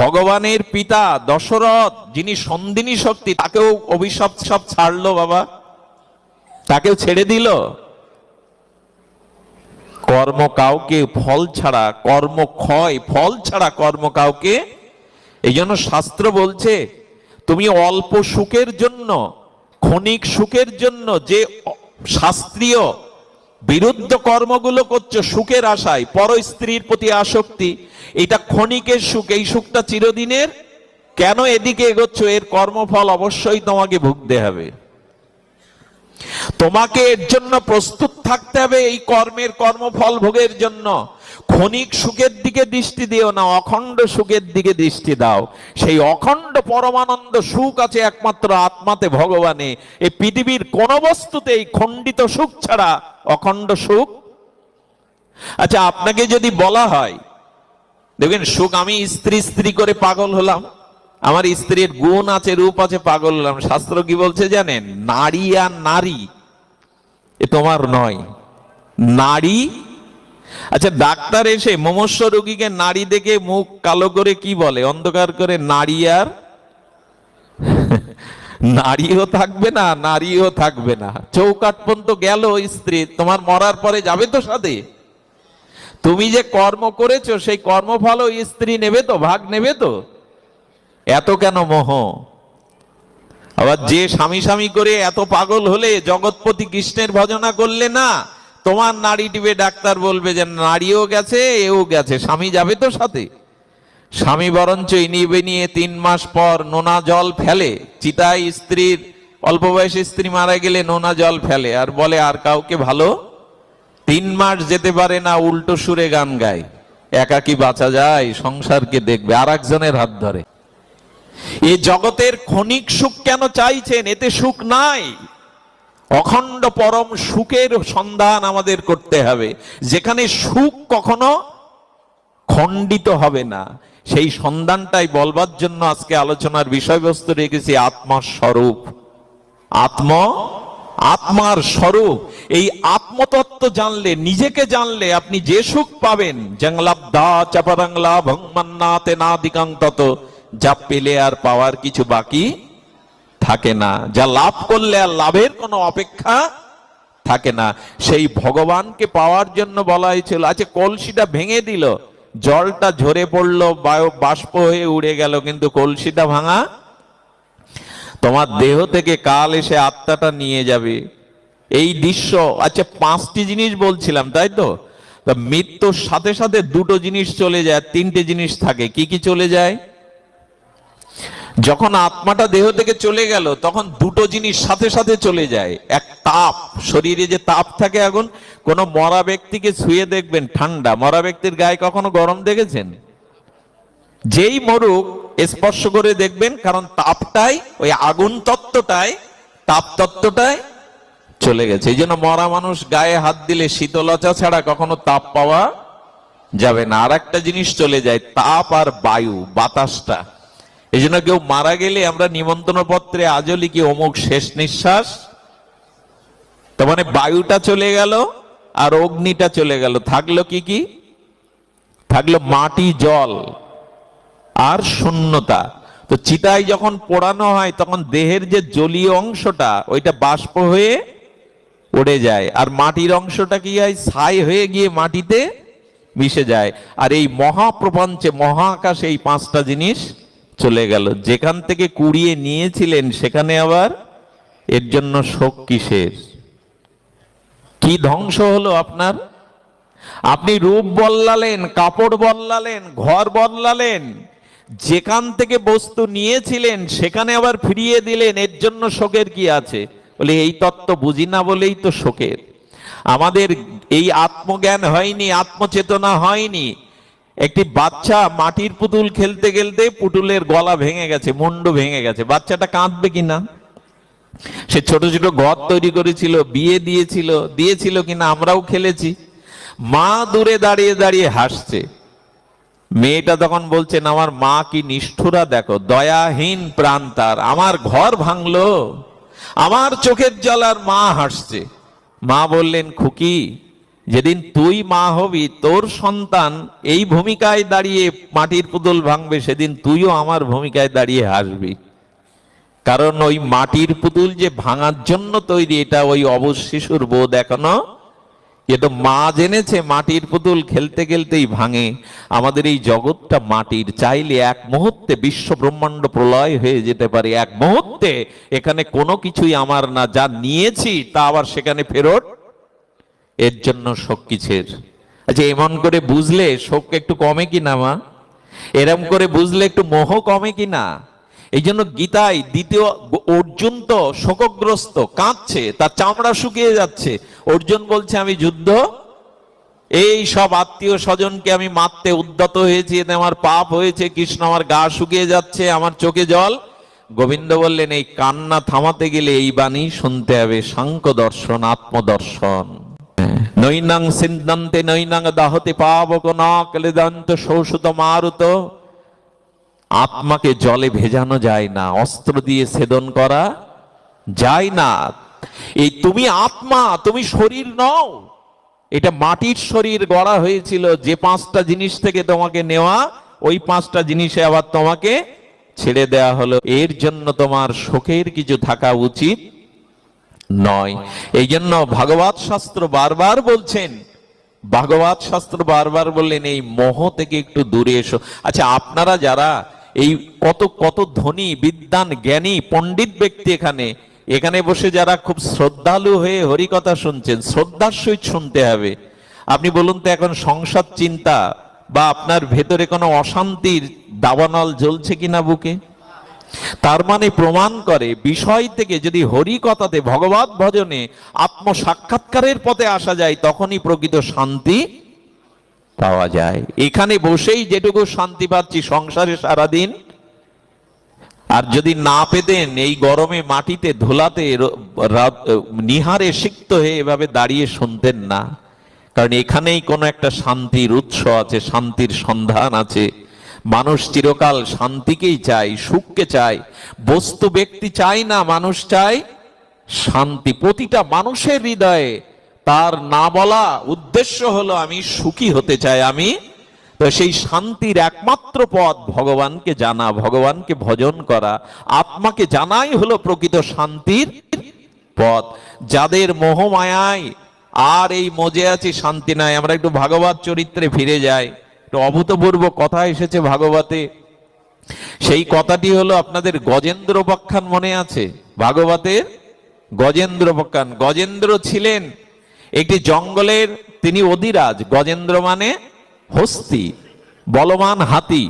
ভগবানের পিতা দশরথ, যিনি সন্দিনী শক্তি, তাকেও অভিশাপ সব ছাড়লো বাবা। তাকেও ছেড়ে দিল। কর্ম কাউকে, ফল ছাড়া কর্ম ক্ষয়, ফল ছাড়া কর্ম কাউকে। এই জন্য শাস্ত্র বলছে, তুমি অল্প সুখের জন্য, ক্ষণিক সুখের জন্য যে শাস্ত্রীয় বিরুদ্ধ কর্মগুলো করছ সুখের আশায়, পর স্ত্রীর প্রতি আসক্তি। এটা ক্ষণিকের সুখ, এই সুখটা চিরদিনের। কেন এদিকে এগোচ্ছ? এর কর্মফল অবশ্যই তোমাকে ভুগতে হবে। তোমাকে এর জন্য প্রস্তুত থাকতে হবে এই কর্মের কর্মফল ভোগের জন্য। ক্ষণিক সুখের দিকে দৃষ্টি দিও না, অখণ্ড সুখের দিকে দৃষ্টি দাও। সেই অখণ্ড পরমানন্দ সুখ আছে একমাত্র আত্মাতে ভগবানে। এই পৃথিবীর কোন বস্তুতেই খণ্ডিত সুখ ছাড়া অখণ্ড সুখ? আচ্ছা আপনাকে যদি বলা হয় দেখবেন সুখ, আমি স্ত্রী স্ত্রী করে পাগল হলাম, আমার স্ত্রীর গুণ আছে, রূপ আছে, পাগল হলাম। শাস্ত্র কি বলছে জানেন? নারী আর নারী, এ তোমার নয়। নারী আচ্ছা ডাক্তার এসে মমস্য রোগীকে নারী দেখে মুখ কালো করে কি বলে? অন্ধকার করে নারী আর নারীও থাকবে না, নারীও থাকবে না। চৌকাট পর্যন্ত গেল স্ত্রী, তোমার মরার পরে যাবে তো সাথে তুমি যে কর্ম করেছ, সেই কর্মফল ওই স্ত্রী নেবে তো, ভাগ নেবে তো। এত কেন মোহ? আবার যে স্বামী স্বামী করে এত পাগল হলে, জগৎপতি কৃষ্ণের ভজনা করলে না, তোমার নারী টিপে ডাক্তার বলবে যে, নারীও গেছে, এও গেছে, স্বামী যাবে তো সাথে। স্বামী বরঞ্চ ইনিয়ে নিয়ে তিন মাস পর নোনা জল ফেলে। চিতায় স্ত্রীর, অল্প বয়সী স্ত্রী মারা গেলে নোনা জল ফেলে। আর বলে, আর কাউকে ভালো? তিন মাস যেতে পারে না, উল্টো সুরে গান গায়। একাকি বাঁচা যায়, সংসারকে দেখবে আর একজনের হাত ধরে। এই জগতের ক্ষণিক সুখ কেন চাইছেন? এতে সুখ নাই। অখণ্ড পরম সুখের সন্ধান আমাদের করতে হবে। যেখানে সুখ কখনো খণ্ডিত হবে না। সেই সন্ধানটাই বলবার জন্য আজকে আলোচনার বিষয়বস্তু রেখেছি, আত্মার স্বরূপ। আত্ম? আত্মার স্বরূপ। এই আত্মতত্ত্ব জানলে, নিজেকে জানলে আপনি যে সুখ পাবেন জংলাব্দা চাপারাংলা যা পেলে আর পাওয়ার কিছু বাকি থাকে না। যা লাভ করলে আর লাভের কোনো অপেক্ষা থাকে না। সেই ভগবানকে পাওয়ার জন্য বলা হয়েছিল আচ্ছা কলসিটা ভেঙে দিল জলটা ঝরে পড়ল, বায়ু বাষ্প হয়ে উড়ে গেল, কিন্তু কলসিটা ভাঙা। তোমার দেহ থেকে কাল এসে আত্মাটা নিয়ে যাবে। এই দৃশ্য আচ্ছা পাঁচটি জিনিস বলছিলাম, তাই তো? তা মৃত্যুর সাথে সাথে দুটো জিনিস চলে যায়, তিনটে জিনিস থাকে, কি কি চলে যায়? যখন আত্মাটা দেহ থেকে চলে গেল, তখন দুটো জিনিস সাথে সাথে চলে যায়। এক তাপ, শরীরে যে তাপ থাকে এখন কোন মরা ব্যক্তিকে ছুঁয়ে দেখবেন ঠান্ডা। মরা ব্যক্তির গায়ে কখনো গরম দেখেছেন? যেই মরুক স্পর্শ করে দেখবেন, কারণ তাপটাই, ওই আগুন তত্ত্বটাই, তাপ তত্ত্বটাই চলে গেছে। এই জন্য মরা মানুষ গায়ে হাত দিলে শীতলতা ছাড়া কখনো তাপ পাওয়া যাবে না। আর একটা জিনিস চলে যায়, তাপ আর বায়ু, বাতাসটা। এই জন্য কেউ মারা গেলে আমরা নিমন্ত্রণ পত্রে আজও লিখি, অমুক শেষ নিঃশ্বাস। তার মানে বায়ুটা চলে গেল আর অগ্নিটা চলে গেল। থাকল কি কি? থাকল মাটি, জল আর শূন্যতা। তো চিতায় যখন পোড়ানো হয়, তখন দেহের যে জলীয় অংশটা, ওইটা বাষ্প হয়ে উড়ে যায়। আর মাটির অংশটা কি হয়? ছাই হয়ে গিয়ে মাটিতে মিশে যায়। আর এই মহাপ্রপঞ্চে, মহাকাশে এই পাঁচটা জিনিস চলে গেল। যেখান থেকে কুড়িয়ে নিয়েছিলেন, সেখানে আবার এর জন্য শোক কিসের? কি ধ্বংস হলো আপনার? আপনি রূপ বদলালেন, কাপড় বদলালেন, ঘর বদলালেন, যেখান থেকে বস্তু নিয়েছিলেন, সেখানে আবার ফিরিয়ে দিলেন, এর জন্য শোকের কি আছে? বলে, এই তত্ত্ব বুঝি না বলেই তো শোকের। আমাদের এই আত্মজ্ঞান হয়নি, আত্মচেতনা হয়নি একটি বাচ্চা মাটির পুতুল খেলতে খেলতে পুতুলের গলা ভেঙে গেছে, মুন্ড ভেঙে গেছে। বাচ্চাটা কাঁদবে কিনা সে ছোট ছোট ঘর তৈরি করেছিল, বিয়ে দিয়েছিল দিয়েছিল কিনা আমরাও খেলেছি। মা দূরে দাঁড়িয়ে দাঁড়িয়ে হাসছে। মেয়েটা তখন বলছেন আমার মা কি নিষ্ঠুরা দেখো, দয়াহীন প্রাণ তার, আমার ঘর ভাঙলো, আমার চোখের জল আর মা হাসছে। মা বললেন, খুকি যেদিন তুই মা হবি, তোর সন্তান এই ভূমিকায় দাঁড়িয়ে মাটির পুতুল ভাঙবে, সেদিন তুইও আমার ভূমিকায় দাঁড়িয়ে হাসবি। কারণ ওই মাটির পুতুল যে ভাঙার জন্য তৈরি, এটা ওই অবশ শিশুর বোধ এখনও। কিন্তু মা জেনেছে, মাটির পুতুল খেলতে খেলতেই ভাঙে। আমাদের এই জগৎটা মাটির, চাইলে এক মুহূর্তে বিশ্ব ব্রহ্মাণ্ড প্রলয় হয়ে যেতে পারে। এক মুহূর্তে এখানে কোনো কিছুই আমার না, যা নিয়েছি তা আবার সেখানে ফেরত এর জন্য শোক কিসের? আচ্ছা এমন করে বুঝলে শোক একটু কমে কি না, মা? এরম করে বুঝলে একটু মোহ কমে কি না? এই জন্য গীতায় দ্বিতীয় অর্জুন তো শোকগ্রস্ত, কাঁদছে, তার চামড়া শুকিয়ে যাচ্ছে। অর্জুন বলছে, আমি যুদ্ধ? এই সব আত্মীয় স্বজনকে আমি মারতে উদ্যত হয়েছি, এতে আমার পাপ হয়েছে, কৃষ্ণ আমার গা শুকিয়ে যাচ্ছে, আমার চোখে জল। গোবিন্দ বললেন, এই কান্না থামাতে গেলে এই বাণী শুনতে হবে, সাংখ্য দর্শন, আত্মদর্শন। নৈনাং সিদ্ধান্তে নৈনাং দাহতে পাবক না কেলেদান্ত শোষিত মারুত আত্মাকে জলে ভেজানো যায় না অস্ত্র দিয়ে ছেদন করা যায় না এই তুমি আত্মা তুমি শরীর নও এটা মাটির শরীর গড়া হয়েছিল যে পাঁচটা জিনিস থেকে তোমাকে নেওয়া ওই পাঁচটা জিনিসে আবার তোমাকে ছেড়ে দেয়া হলো এর জন্য তোমার শোকের কিছু থাকা উচিত নয়। এই জন্য ভাগবত শাস্ত্র বারবার বলছেন, ভাগবত শাস্ত্র বারবার বললেন, এই মোহ থেকে একটু দূরে এসো। আচ্ছা আপনারা যারা এই কত কত ধনী বিদ্যান জ্ঞানী, পণ্ডিত ব্যক্তি এখানে এখানে বসে যারা খুব শ্রদ্ধালু হয়ে হরিকথা শুনছেন, শ্রদ্ধার সহিত শুনতে হবে। আপনি বলুন তো, এখন সংসার চিন্তা বা আপনার ভেতরে কোনো অশান্তির দাবানল জ্বলছে কিনা বুকে? তার মানে প্রমাণ করে, বিষয় থেকে যদি হরি কথাতে ভগবত ভজনে আত্ম সাক্ষাৎকারের পথে আসা যায়, তখনই প্রকৃত শান্তি পাওয়া যায়। এখানে বসেই যেটুকু শান্তি পাচ্ছি সংসারে সারাদিন, আর যদি না পেতেন, এই গরমে মাটিতে ধুলাতে নিহারে সিক্ত হয়ে এভাবে দাঁড়িয়ে শুনতেন না। কারণ এখানেই কোনো একটা শান্তির উৎস আছে, শান্তির সন্ধান আছে। মানুষ চিরকাল শান্তিকেই চায়, সুখকে চায়। বস্তু ব্যক্তি চায় না, মানুষ চায় শান্তি। প্রতিটা মানুষের হৃদয়ে তার না বলা উদ্দেশ্য হলো, আমি সুখী হতে চাই, আমি। তো সেই শান্তির একমাত্র পথ ভগবানকে জানা, ভগবানকে ভজন করা। আত্মাকে জানাই হলো প্রকৃত শান্তির পথ। যাদের মোহমায়ায় আর এই মজে আছে, শান্তি নাই, আমরা একটু ভাগবত চরিত্রে ফিরে যাই। একটু অভূতপূর্ব কথা এসেছে ভাগবতে। সেই কথাটি হলো আপনাদের গজেন্দ্র পক্ষান মনে আছে? ভাগবতের গজেন্দ্র পক্ষান গজেন্দ্র ছিলেন একটি জঙ্গলের, তিনি অধিরাজ, গজেন্দ্র মানে হস্তি, বলবান হাতি।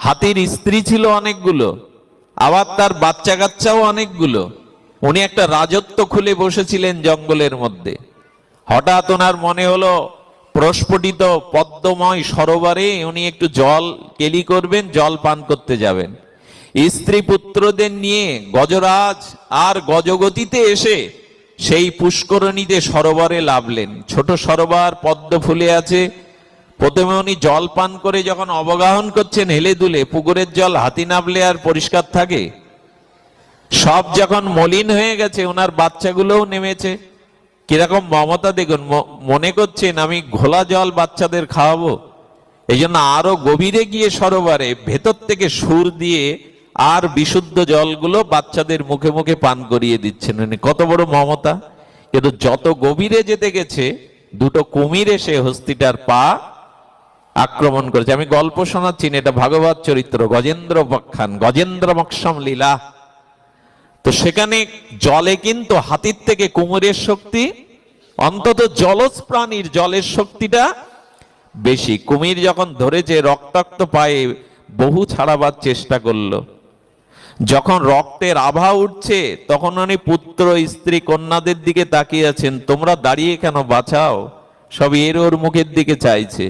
হাতির স্ত্রী ছিল অনেকগুলো, আবার তার বাচ্চা কাচ্চাও অনেকগুলো। উনি একটা রাজত্ব খুলে বসেছিলেন জঙ্গলের মধ্যে। হঠাৎ ওনার মনে হলো প্রস্ফুটিত পদ্মময় সরোবরে উনি একটু জল কেলি করবেন, জল পান করতে যাবেন। স্ত্রী পুত্রদের নিয়ে গজরাজ আর গজগতিতে এসে সেই পুষ্করণীতে সরোবরে লাভলেন। ছোট সরোবর, পদ্ম ফুলে আছে। প্রথমে উনি জল পান করে যখন অবগাহন করছেন, হেলে দুলে পুকুরের জল হাতি নামলে আর পরিষ্কার থাকে। সব যখন মলিন হয়ে গেছে ওনার বাচ্চাগুলোও নেমেছে। কীরকম মমতা দেখুন মনে করছেন আমি ঘোলা জল বাচ্চাদের খাওয়াবো? এই জন্য আরও গভীরে গিয়ে সরোবরে, ভেতর থেকে সুর দিয়ে আর বিশুদ্ধ জলগুলো বাচ্চাদের মুখে মুখে পান করিয়ে দিচ্ছেন উনি। কত বড় মমতা। কিন্তু যত গভীরে যেতে গেছে, দুটো কুমির এসে হস্তিটার পা আক্রমণ করেছে। আমি গল্প শোনাচ্ছি এটা ভাগবত চরিত্র। গজেন্দ্র পক্ষান গজেন্দ্র মক্ষম লীলা। তো সেখানে জলে কিন্তু হাতির থেকে কুমিরের শক্তি, অন্তত জলজ প্রাণীর জলের শক্তিটা বেশি। কুমির যখন ধরেছে রক্তাক্ত পায়ে বহু ছাড়াবার চেষ্টা করল, যখন রক্তের আভা উঠছে, তখন উনি পুত্র, স্ত্রী, কন্যাদের দিকে তাকিয়ে আছেন, তোমরা দাঁড়িয়ে কেন বাঁচাও? সব এর ওর মুখের দিকে চাইছে।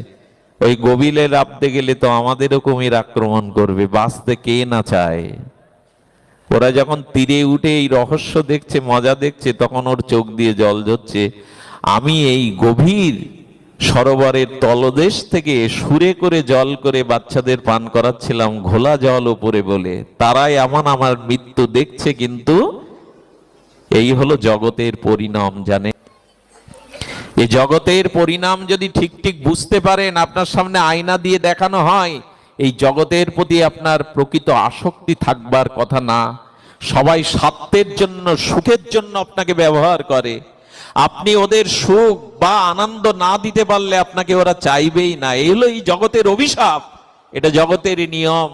ওই গভীরে রাখতে গেলে তো আমাদেরও কুমির আক্রমণ করবে, বাঁচতে কে না চায়? ওরা যখন তীরে উঠে এই রহস্য দেখছে, মজা দেখছে, তখন ওর চোখ দিয়ে জল ঝরছে। আমি এই গভীর সরোবরের তলদেশ থেকে সুরে করে জল করে বাচ্চাদের পান করাচ্ছিলাম, ঘোলা জল ওপরে বলে। তারাই এমন আমার মৃত্যু দেখছে, কিন্তু এই হলো জগতের পরিণাম জানে এ জগতের পরিণাম যদি ঠিক ঠিক বুঝতে পারেন, আপনার সামনে আয়না দিয়ে দেখানো হয়। এই জগতের প্রতি আপনার প্রকৃত আসক্তি থাকবার কথা না। সবাই স্বার্থের জন্য, সুখের জন্য আপনাকে ব্যবহার করে। আপনি ওদের সুখ বা আনন্দ না দিতে পারলে আপনাকে ওরা চাইবেই না। এই হলো এই জগতের অভিশাপ। এটা জগতের নিয়ম।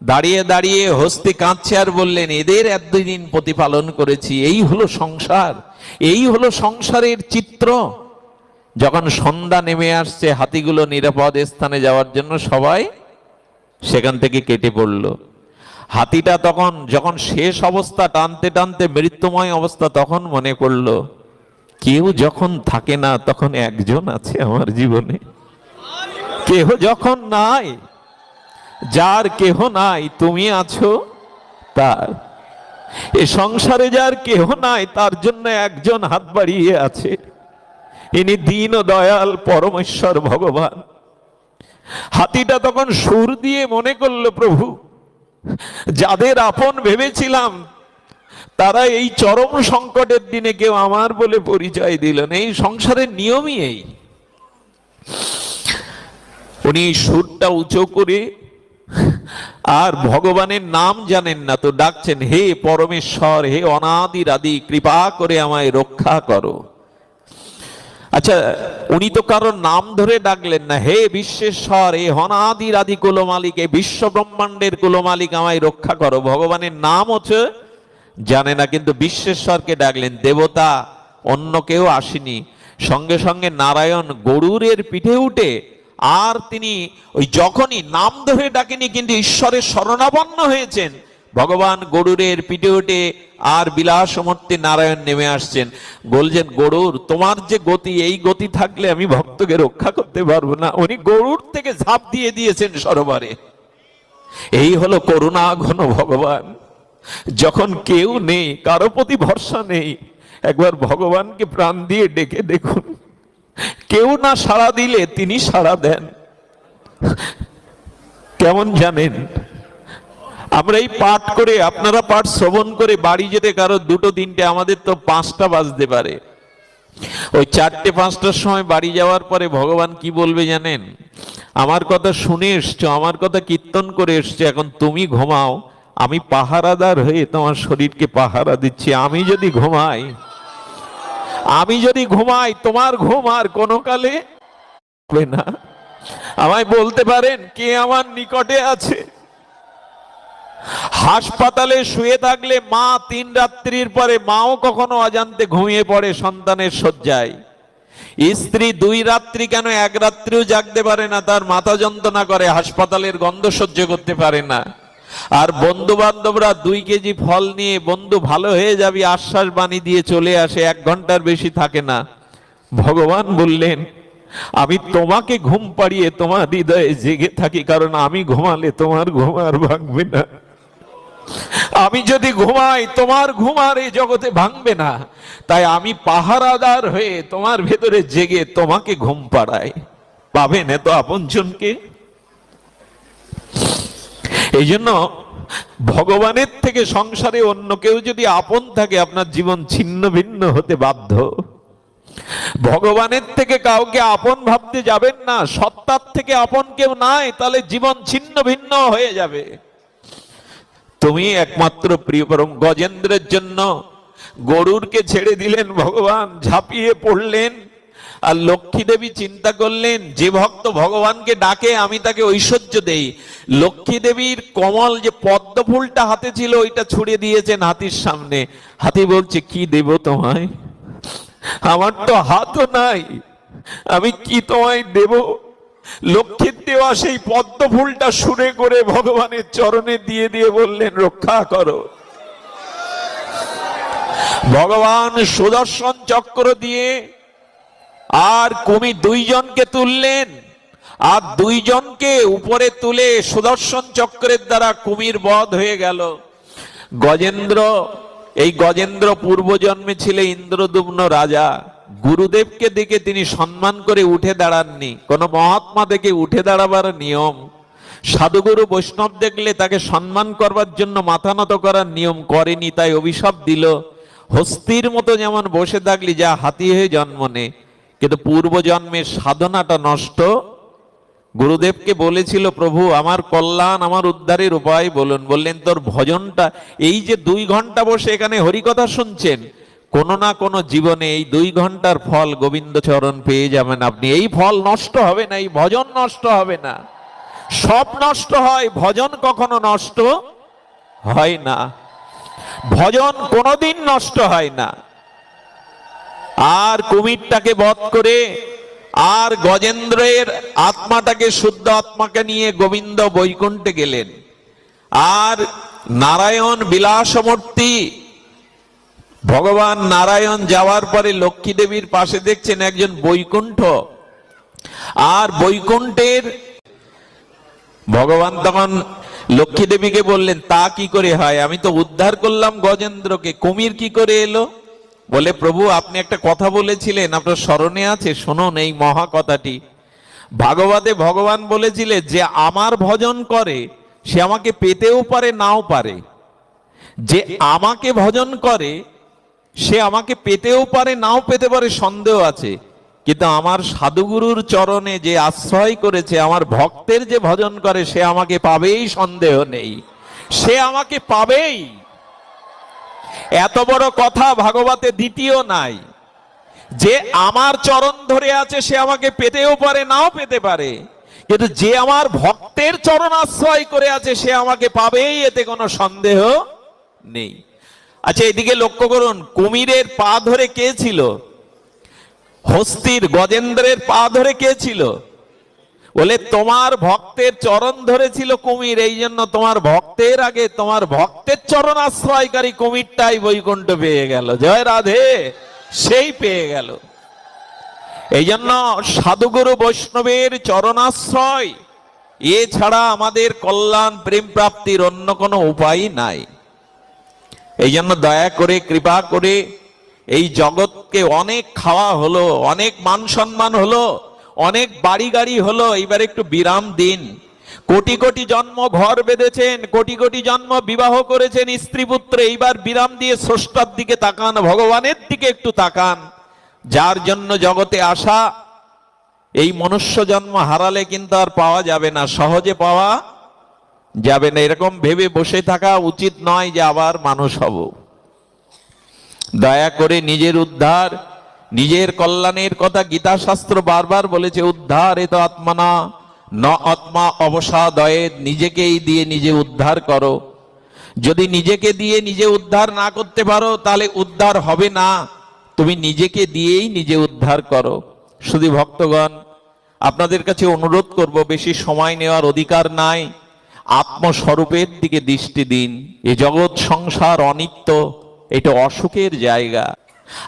দাঁড়িয়ে দাঁড়িয়ে হস্তি কাঁদছে আর বললেন, এদের এক দুই দিন প্রতিপালন করেছি, এই হলো সংসার। এই হলো সংসারের চিত্র। যখন সন্ধ্যা নেমে আসছে, হাতিগুলো নিরাপদ স্থানে যাওয়ার জন্য সবাই সেখান থেকে কেটে পড়ল। হাতিটা তখন, যখন শেষ অবস্থা টানতে টানতে মৃত্যুময় অবস্থা, তখন মনে করল কেউ যখন থাকে না, তখন একজন আছে আমার জীবনে। কেহ যখন নাই, যার কেহ নাই, তুমি আছো তার। এ সংসারে যার কেহ নাই, তার জন্য একজন হাত বাড়িয়ে আছে। ইনি দীন দয়াল পরমেশ্বর ভগবান। হাতিটা তখন সুর দিয়ে মনে করল, প্রভু, যাদের আপন ভেবেছিলাম, তারা এই চরম সংকটের দিনে কেউ আমার বলে পরিচয় দিল না। এই সংসারের নিয়মই এই। উনি সুরটা উঁচু করে, আর ভগবানের নাম জানেন না তো, ডাকছেন, হে পরমেশ্বর, হে অনাদির আদি কৃপা করে আমায় রক্ষা করো। আচ্ছা উনি তো কারোর নাম ধরে ডাকলেন না। হে বিশ্বেশ্বর হে অনাদির আদি কুলমালিক, এ বিশ্ব ব্রহ্মাণ্ডের কুলমালিক, আমায় রক্ষা করো। ভগবানের নাম হচ্ছে, জানে না কিন্তু বিশ্বেশ্বরকে ডাকলেন। দেবতা, অন্য কেউ আসেনি। সঙ্গে সঙ্গে নারায়ণ গরুরের পিঠে উঠে, আর তিনি ওই যখনই নাম ধরে ডাকেনি, কিন্তু ঈশ্বরের শরণাপন্ন হয়েছেন ভগবান গরুরের পিঠে উঠে আর বিলাসমূর্তি নারায়ণ নেমে আসছেন। বলছেন, গরুর, তোমার যে গতি, এই গতি থাকলে আমি ভক্তকে রক্ষা করতে পারব না। উনি গরুর থেকে ঝাঁপ দিয়ে দিয়েছেন সরোবরে। এই হলো করুণা ঘন ভগবান। যখন কেউ নেই, কারও প্রতি ভরসা নেই, একবার ভগবানকে প্রাণ দিয়ে ডেকে দেখুন। কেউ না সাড়া দিলে তিনি সাড়া দেন। কেমন জানেন? আমরা এই পাঠ করে, আপনারা পাঠ শ্রবণ করে বাড়ি যেতে কারও দুটো, তিনটে, আমাদের তো পাঁচটা বাজতে পারে। ওই চারটে, পাঁচটার সময় বাড়ি যাওয়ার পরে ভগবান কি বলবে জানেন? আমার কথা শুনে এসছো, আমার কথা কীর্তন করে এসছো, এখন তুমি ঘুমাও। আমি পাহারাদার হয়ে তোমার শরীরকে পাহারা দিচ্ছি। আমি যদি ঘুমাই, আমি যদি ঘুমাই, তোমার ঘুম আর কোনো কালে না। আমায় বলতে পারেন কে আমার নিকটে আছে? হাসপাতালে শুয়ে থাকলে মা তিন রাত্রির পরে মাও কখনো অজান্তে ঘুমিয়ে পড়ে, সন্তানের শয্যায়। স্ত্রী দুই রাত্রি কেন এক রাত্রিও জাগতে পারে না, তার মাথা যন্ত্রণা করে, হাসপাতালের গন্ধ সহ্য করতে পারে না। আর বন্ধু বান্ধবরা দুই কেজি ফল নিয়ে, বন্ধু, ভালো হয়ে যাবি, আশ্বাস বাণী দিয়ে চলে আসে, এক ঘণ্টার বেশি থাকে না। ভগবান বললেন, আমি তোমাকে ঘুম পাড়িয়ে তোমার হৃদয়ে জেগে থাকি, কারণ আমি ঘুমালে তোমার ঘুম আর ভাঙবে না। আমি যদি ঘুমাই, তোমার ঘুম আর এই জগতে ভাঙবে না। তাই আমি পাহারাদার হয়ে তোমার ভেতরে জেগে তোমাকে ঘুম পাড়াই। পাবেন এত আপনজনকে এই জন্য ভগবানের থেকে সংসারে অন্য কেউ যদি আপন থাকে, আপনার জীবন ছিন্ন ভিন্ন হতে বাধ্য। ভগবানের থেকে কাউকে আপন ভাবতে যাবেন না। সত্তার থেকে আপন কেউ নাই, তাহলে জীবন ছিন্ন ভিন্ন হয়ে যাবে। তুমি একমাত্র প্রিয় পরম গজেন্দ্রের জন্য গরুরকে ছেড়ে দিলেন ভগবান, ঝাঁপিয়ে পড়লেন, আর লক্ষ্মী দেবী চিন্তা করলেন, যে ভক্ত ভগবানকে ডাকে, আমি তাকে ঐশ্বর্য দেই। লক্ষ্মী দেবীর কমল যে পদ্ম ফুলটা হাতে ছিল, ওইটা ছুড়ে দিয়েছেন হাতির সামনে। হাতি বলছে, কি দেব তোমায়? আমার তো হাতও নাই। আমি কি তোমায় দেব? লক্ষ্মীর দেওয়া সেই পদ্ম ফুলটা সুরে করে ভগবানের চরণে দিয়ে দিয়ে বললেন, রক্ষা করো। ভগবান সুদর্শন চক্র দিয়ে আর কুমি দুইজনকে তুললেন, আর দুইজনকে উপরে তুলে সুদর্শন চক্রের দ্বারা কুমির বধ হয়ে গেল। গজেন্দ্র, এই গজেন্দ্র পূর্বজন্মে ছিল ইন্দ্রদুম্ন রাজা। গুরুদেবকে দেখে তিনি সম্মান করে উঠে দাঁড়াননি। কোন মহাত্মা দেখে উঠে দাঁড়াবার নিয়ম। সাধুগুরু বৈষ্ণব দেখলে তাকে সম্মান করবার জন্য মাথা নত করার নিয়ম করেনি, তাই অভিশাপ দিল। হস্তির মতো যেমন বসে থাকলি, যা হাতি হয়ে জন্ম নে। কিন্তু পূর্বজন্মের সাধনাটা নষ্ট। গুরুদেবকে বলেছিল, প্রভু, আমার কল্যাণ, আমার উদ্ধারের উপায় বলুন। বললেন, তোর ভজনটা, এই যে দুই ঘণ্টা বসে এখানে হরিকথা শুনছেন কোনো না কোনো জীবনে এই দুই ঘণ্টার ফল গোবিন্দ চরণ পেয়ে যাবেন আপনি। এই ফল নষ্ট হবে না, এই ভজন নষ্ট হবে না। সব নষ্ট হয়, ভজন কখনো নষ্ট হয় না। ভজন কোনোদিন নষ্ট হয় না। আর কুমিরটাকে বধ করে, আর গজেন্দ্রের আত্মাটাকে শুদ্ধ আত্মাকে নিয়ে গোবিন্দ বৈকুণ্ঠে গেলেন। আর নারায়ণ বিলাসমূর্তি ভগবান নারায়ণ যাওয়ার পরে লক্ষ্মী দেবীর পাশে দেখছেন একজন বৈকুণ্ঠ। আর বৈকুণ্ঠের ভগবান তখন লক্ষ্মী দেবীকে বললেন, তা কি করে হয়? আমি তো উদ্ধার করলাম গজেন্দ্রকে। কুমির কি করে এলো? বলে, প্রভু, আপনি একটা কথা বলেছিলেন, আপনার স্মরণে আছে, শুনুন এই মহা কথাটি ভাগবতে ভগবান বলেছিলেন যে, আমার ভজন করে, সে আমাকে পেতেও পারে, নাও পারে। যে আমাকে ভজন করে সে আমাকে পেতেও পারে, নাও পেতে পারে, সন্দেহ আছে। কিন্তু আমার সাধুগুরুর চরণে যে আশ্রয় করেছে, আমার ভক্তের যে ভজন করে, সে আমাকে পাবেই, সন্দেহ নেই। সে আমাকে পাবেই। এত বড় কথা ভাগবতে দ্বিতীয় নাই। যে আমার চরণ ধরে আছে, সে আমাকে পেতেও পারে, নাও পেতে পারে। কিন্তু যে আমার ভক্তের চরণ আশ্রয় করে আছে, সে আমাকে পাবেই, এতে কোনো সন্দেহ নেই। আচ্ছা এদিকে লক্ষ্য করুন, কুমিরের পা ধরে কে ছিল? হস্তির গজেন্দ্রের পা ধরে কে ছিল? বলে, তোমার ভক্তের চরণ ধরেছিল কুমির, এই জন্য তোমার ভক্তের আগে, তোমার ভক্তের চরণ আশ্রয়কারী কুমিরটাই বৈকুণ্ঠ পেয়ে গেল। জয় রাধে, সেই পেয়ে গেল। এই জন্য সাধুগুরু বৈষ্ণবের চরণাশ্রয়, এছাড়া আমাদের কল্যাণ প্রেম প্রাপ্তির অন্য কোনো উপায় নাই। এই জন্য দয়া করে, কৃপা করে এই জগৎকে অনেক খাওয়া হলো, অনেক মান সম্মান হলো, অনেক বাড়ি গাড়ি হলো। এবার একটু বিরাম দিন। কোটি কোটি জন্ম ঘর বেঁধেছেন, কোটি কোটি জন্ম বিবাহ করেছেন স্ত্রী পুত্র। এইবার বিরাম দিয়ে স্রষ্টার দিকে তাকান, ভগবানের দিকে একটু তাকান। যার জন্য জগতে আসা এই মনুষ্য জন্ম হারালে কিন্তু আর পাওয়া যাবে না, সহজে পাওয়া যাবে না। এরকম ভেবে বসে থাকা উচিত নয় যে আবার মানুষ হব। দয়া করে নিজের উদ্ধার, নিজের কল্যাণের কথা গীতা শাস্ত্র বারবার বলেছে, উদ্ধার এ তো আত্মানা ন আত্মা অবসাদয়ে, নিজেকেই দিয়ে নিজে উদ্ধার করো। যদি নিজেকে দিয়ে নিজে উদ্ধার না করতে পারো, তাহলে উদ্ধার হবে না। তুমি নিজেকে দিয়েই নিজে উদ্ধার করো। শুধু ভক্তগণ, আপনাদের কাছে অনুরোধ করব, বেশি সময় নেওয়ার অধিকার নাই। আত্মস্বরূপের দিকে দৃষ্টি দিন। এ জগৎ সংসার অনিত্য, এটা অসুখের জায়গা।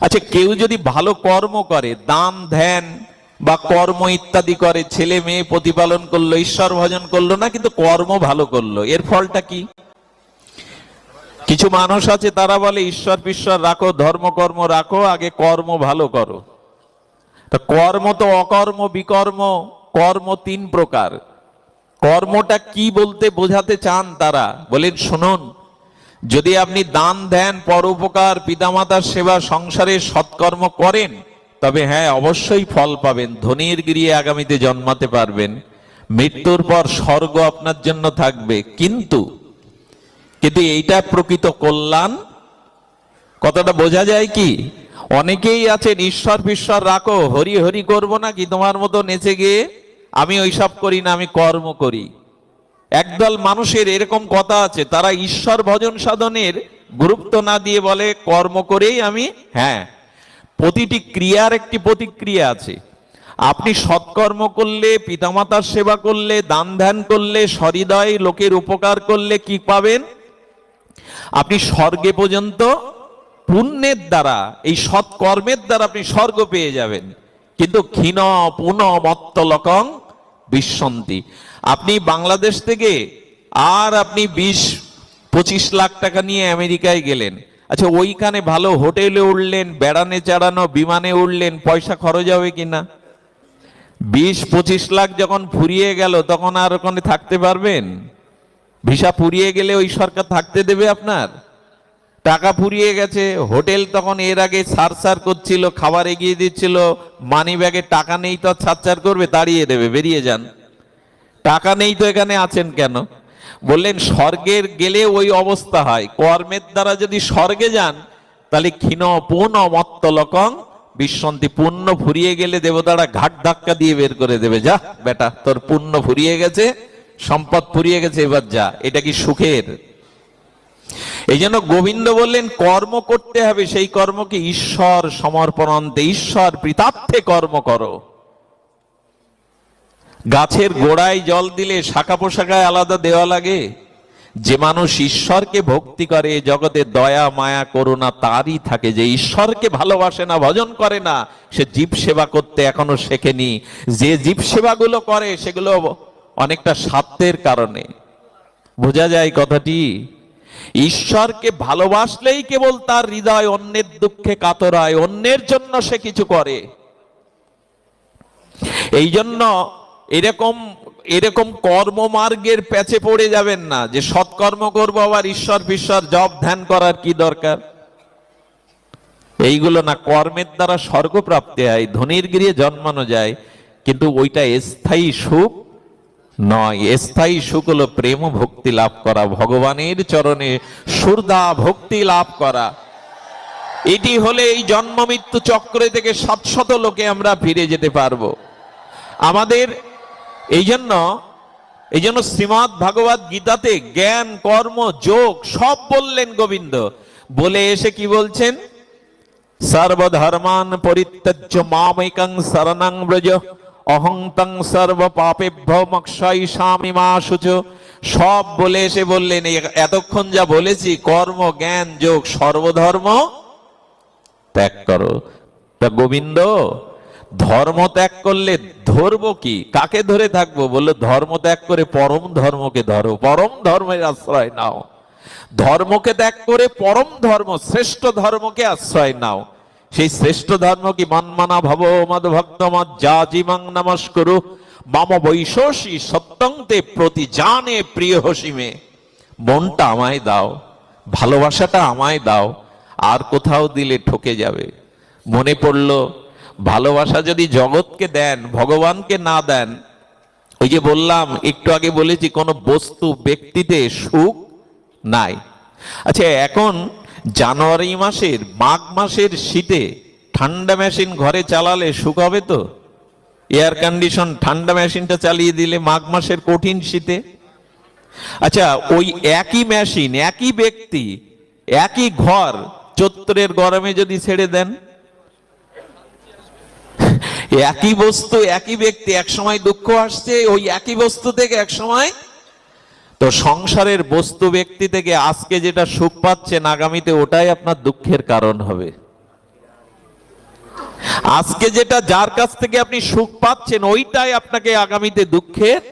আচ্ছা কেউ যদি ভালো কর্ম করে, দান, ধ্যান বা কর্ম ইত্যাদি করে, ছেলে মেয়ে প্রতিপালন করল, ঈশ্বর ভজন করল না, কিন্তু কর্ম ভালো করল, এর ফলটা কি? কিছু মানুষ আছে, তারা বলে, ঈশ্বর পিশ্বর রাখো, ধর্ম কর্ম রাখো, আগে কর্ম ভালো করো। তা কর্ম তো অকর্ম, বিকর্ম, কর্ম তিন প্রকার। কর্মটা কি বলতে বোঝাতে চান তারা? বলেন, শুনুন। যদি আপনি দান দেন, পরোপকার, পিতামাতার সেবা, সংসারে সৎকর্ম করেন, তবে হ্যাঁ অবশ্যই ফল পাবেন। ধনির গিরিয়ে আগামীতে জন্মাতে পারবেন। মৃত্যুর পর স্বর্গ আপনার জন্য থাকবে। কিন্তু কিন্তু এইটা প্রকৃত কল্যাণ? কথাটা বোঝা যায় কি? অনেকেই আছেন, ঈশ্বর ফিশ্বর রাখো, হরি হরি করব না কি তোমার মতো নেচে গিয়ে আমি ওইসব করি না, আমি কর্ম করি। একদল মানুষের এরকম কথা আছে, তারা ঈশ্বর ভজন সাধনের গুরুত্ব না দিয়ে বলে, কর্ম করেই আমি হ্যাঁ। প্রতিটি ক্রিয়ার একটি প্রতিক্রিয়া আছে। আপনি সৎকর্ম করলে, পিতামাতার সেবা করলে, দান ধ্যান করলে, সহৃদয় লোকের উপকার করলে কি পাবেন? আপনি স্বর্গে পর্যন্ত, পুণ্যের দ্বারা, এই সৎকর্মের দ্বারা আপনি স্বর্গ পেয়ে যাবেন। কিন্তু ক্ষীণ পুন মত্ত লকং বিশ্বন্তি। আপনি বাংলাদেশ থেকে আর আপনি বিশ, পঁচিশ লাখ টাকা নিয়ে আমেরিকায় গেলেন। আচ্ছা ওইখানে ভালো হোটেলে উঠলেন, বেড়ানে চাড়ানো বিমানে উঠলেন, পয়সা খরচ হবে কিনা? বিশ, পঁচিশ লাখ যখন ফুরিয়ে গেল, তখন আর ওখানে থাকতে পারবেন? ভিসা ফুরিয়ে গেলে ওই সরকার থাকতে দেবে আপনার? টাকা ফুরিয়ে গেছে, হোটেল তখন এর আগে সার সার করছিল, খাবার এগিয়ে দিচ্ছিল মানি ব্যাগে টাকা নেই তো ছাড় করবে, তাড়িয়ে দেবে, বেরিয়ে যান। টাকা নেই তো এখানে আছেন কেন? বললেন, স্বর্গের গেলে ওই অবস্থা হয়। কর্মের দ্বারা যদি স্বর্গে যান, তাহলে ক্ষীণ পুন মত্তলকং, বিশ্বন্তি পুণ্য ফুরিয়ে গেলে দেবতারা ঘাট ধাক্কা দিয়ে বের করে দেবে। যা, বেটা, তোর পুণ্য ফুরিয়ে গেছে, সম্পদ ফুরিয়ে গেছে, এবার যা। এটা কি সুখের? এই জন্য গোবিন্দ বললেন, কর্ম করতে হবে, সেই কর্মকে ঈশ্বর সমর্পণন্তে ঈশ্বর প্রীতার্থে কর্ম করো। গাছের গোড়ায় জল দিলে শাখা পোশাকায় আলাদা দেওয়া লাগে। যে মানুষ ঈশ্বরকে ভক্তি করে জগতে দয়া, মায়া, করুণা তারই থাকে। যে ঈশ্বরকে ভালোবাসে না, ভজন করে না, সে জীব সেবা করতে এখনও শেখেনি। যে জীব সেবাগুলো করে, সেগুলো অনেকটা স্বার্থের কারণে। বোঝা যায় কথাটি? ঈশ্বরকে ভালোবাসলেই কেবল তার হৃদয় অন্যের দুঃখে কাতরায়, অন্যের জন্য সে কিছু করে। এই জন্য এরকম এরকম কর্মমার্গের প্যাচে পড়ে যাবেন না যে সৎকর্ম করব, আবার ঈশ্বর বিশ্বর জব ধ্যান করার কি দরকার? এইগুলো না কর্মের দ্বারা স্বর্গ প্রাপ্তি হয়, ধনির গৃহে জন্মানো যায়, কিন্তু ওইটা স্থায়ী সুখ নয়, স্থায়ী সুখ হলো প্রেম ভক্তি লাভ করা, ভগবানের চরণে সুরদা ভক্তি লাভ করা। এটি হলে এই জন্ম মৃত্যু চক্রে থেকে সাতশত লোকে আমরা ফিরে যেতে পারব। আমাদের এই জন্য এই জন্য শ্রীমৎ ভাগবত গীতাতে জ্ঞান, কর্ম, যোগ সব বললেন গোবিন্দ। বলে এসে কি বলছেন? সর্বধর্মান পরিত্যজ্য মামিকং শরণাং ব্রজ। অহং তং সর্ব পাপেভ্য মক্ষয়িষ্যামি মা শুচ সব বলে এসে বললেন এতক্ষণ যা বলেছি, কর্ম, জ্ঞান, যোগ, সর্বধর্ম ত্যাগ করো। তা গোবিন্দ, ধর্ম ত্যাগ করলে ধরবো কি? কাকে ধরে থাকব? বলল, ধর্ম ত্যাগ করে পরম ধর্মকে ধরো। পরম ধর্মের আশ্রয় নাও। ধর্মকে ত্যাগ করে পরম ধর্ম, শ্রেষ্ঠ ধর্মকে আশ্রয় নাও। সেই শ্রেষ্ঠ ধর্ম কি মনমানা ভব মদ ভক্ত মত যা জীবং নমস্করু? মাম বৈশোষী সত্যং প্রতি জানে প্রিয় হসিমে মনটা আমায় দাও, ভালোবাসাটা আমায় দাও, আর কোথাও দিলে ঠকে যাবে। মনে পড়ল, ভালোবাসা যদি জগৎকে দেন, ভগবানকে না দেন, ওই যে বললাম, একটু আগে বলেছি, কোনো বস্তু ব্যক্তিতে সুখ নাই। আচ্ছা এখন জানুয়ারি মাসের, মাঘ মাসের শীতে ঠান্ডা মেশিন ঘরে চালালে সুখ হবে তো? এয়ার কন্ডিশন ঠান্ডা মেশিনটা চালিয়ে দিলে মাঘ মাসের কঠিন শীতে? আচ্ছা ওই একই মেশিন, একই ব্যক্তি, একই ঘর চৈত্রের গরমে যদি ছেড়ে দেন? একই বস্তু, একই ব্যক্তি এক সময় দুঃখ আসছে, ওই একই বস্তু থেকে এক সময় তো সংসারের বস্তু ব্যক্তি থেকে আজকে যেটা সুখ পাচ্ছেন আগামীতে ওটাই আপনার দুঃখের কারণ হবে। আজকে যেটা যার কাছ থেকে আপনি সুখ পাচ্ছেন, ওইটাই আপনাকে আগামীতে দুঃখের।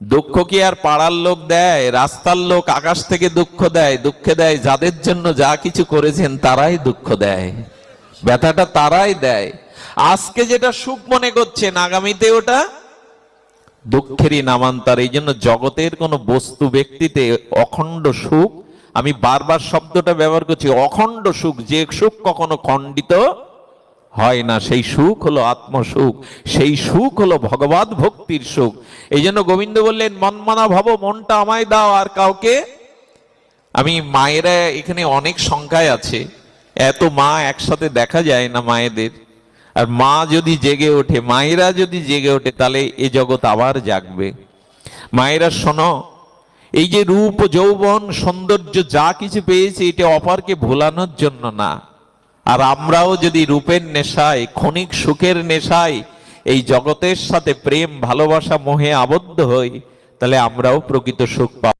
দুঃখ কি আর পাড়ার লোক দেয়, রাস্তার লোক আকাশ থেকে দুঃখ দেয়, দুঃখে দেয়, যাদের জন্য যা কিছু করেছেন তারাই দুঃখ দেয়, ব্যথাটা তারাই দেয়। আজকে যেটা সুখ মনে করছেন, আগামীতে ওটা দুঃখেরই নামান্তর, এই জন্য জগতের কোন বস্তু ব্যক্তিতে অখণ্ড সুখ, আমি বারবার শব্দটা ব্যবহার করছি, অখণ্ড সুখ, যে সুখ কখনো খণ্ডিত হয় না, সেই সুখ হলো আত্মসুখ, সেই সুখ হলো ভগবত ভক্তির সুখ। এই জন্য গোবিন্দ বললেন, মনমানা ভাব, মনটা আমায় দাও, আর কাউকে আমি মায়েরা এখানে অনেক সংখ্যায় আছে, এত মা একসাথে দেখা যায় না মায়েদের। আর মা যদি জেগে ওঠে, মায়েরা যদি জেগে ওঠে, তাহলে এ জগৎ আবার জাগবে। মায়েরা, শোনো, এই যে রূপ, যৌবন, সৌন্দর্য যা কিছু পেয়েছে, এটা অপারকে ভোলানোর জন্য না। আর আমরাও যদি রূপের নেশায়, ক্ষণিক সুখের নেশায় এই জগতের সাথে প্রেম, ভালোবাসা, মোহে আবদ্ধ হই, তাহলে আমরাও প্রকৃত সুখ পাব।